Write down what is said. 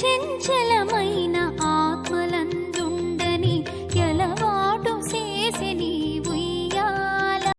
చెంచలమైన